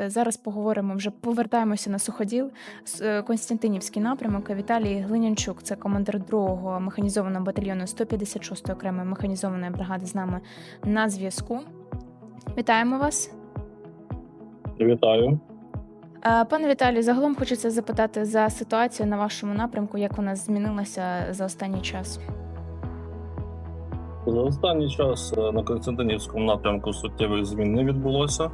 Е, Зараз поговоримо вже повертаємося на суходіл. Е, Константинівський напрямок. Віталій Глинянчук, це командир 2-го механізованого батальйону 156-ї окремої механізованої бригади з нами на зв'язку. Вітаємо вас. Вітаю. Е, Пане Віталію, загалом хочеться запитати за ситуацію на вашому напрямку, як вона змінилася за останній час. За останній час на Константинівському напрямку суттєвих змін не відбулося,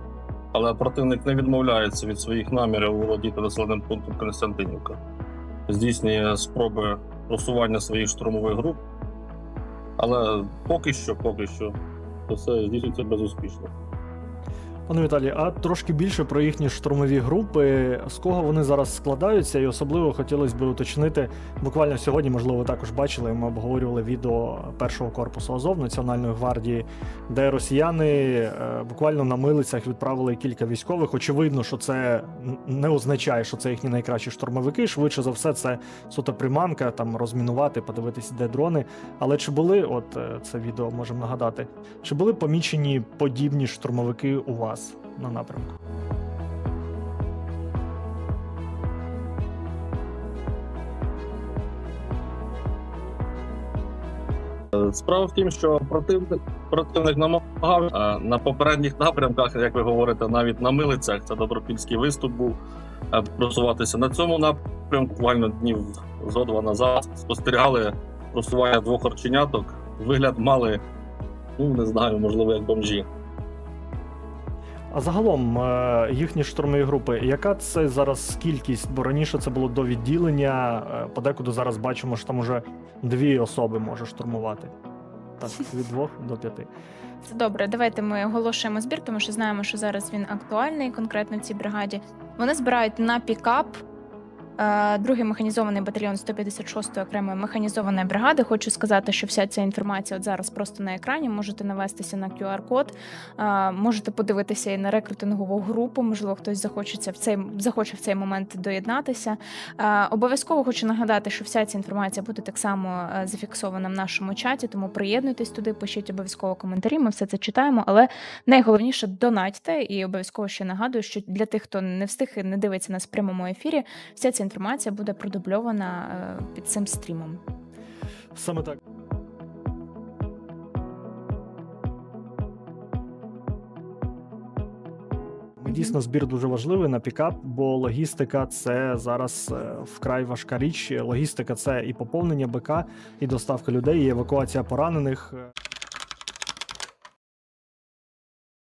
але противник не відмовляється від своїх намірів володіти населеним пунктом Константинівка. Здійснює спроби просування своїх штурмових груп, але поки що, поки що, то все здійснюється безуспішно. Пане Віталій, а трошки більше про їхні штурмові групи, з кого вони зараз складаються, і особливо хотілося б уточнити. Буквально сьогодні, можливо, також бачили. Ми обговорювали відео першого корпусу Азов Національної гвардії, де росіяни е, буквально на милицях відправили кілька військових. Очевидно, що це не означає, що це їхні найкращі штурмовики. Швидше за все, це суто приманка, там розмінувати, подивитися, де дрони. Але чи були, от е, це відео можемо нагадати, чи були помічені подібні штурмовики у вас на напрямку? Справа в тім, що противник, противник намагався е, на попередніх напрямках, як ви говорите, навіть на милицях, це добропільський виступ був просуватися на цьому напрямку. Буквально днів зо два назад спостерігали просування двох орченяток. Вигляд мали, ну не знаю, можливо, як бомжі. А загалом е, їхні штурмові групи, яка це зараз кількість? Бо раніше це було до відділення. е, Подекуди зараз бачимо, що там уже дві особи може штурмувати. Так, від двох до п'яти. Це добре. Давайте ми оголошуємо збір, тому що знаємо, що зараз він актуальний конкретно в цій бригаді. Вони збирають на пікап. Е, Другий механізований батальйон 156-ї окремої механізованої бригади. Хочу сказати, що вся ця інформація от зараз просто на екрані. Можете навестися на QR-код, е, можете подивитися і на рекрутингову групу. Можливо, хтось захочеться в цей захоче в цей момент доєднатися. Е, Обов'язково хочу нагадати, що вся ця інформація буде так само зафіксована в нашому чаті, тому приєднуйтесь туди, пишіть обов'язково коментарі. Ми все це читаємо. Але найголовніше донатьте і обов'язково ще нагадую, що для тих, хто не встиг і не дивиться нас в прямому ефірі, вся ця інформація буде продубльована е, під цим стрімом. Саме так. Дійсно, збір дуже важливий на пікап, бо логістика це зараз е, вкрай важка річ. Логістика це і поповнення БК, і доставка людей, і евакуація поранених.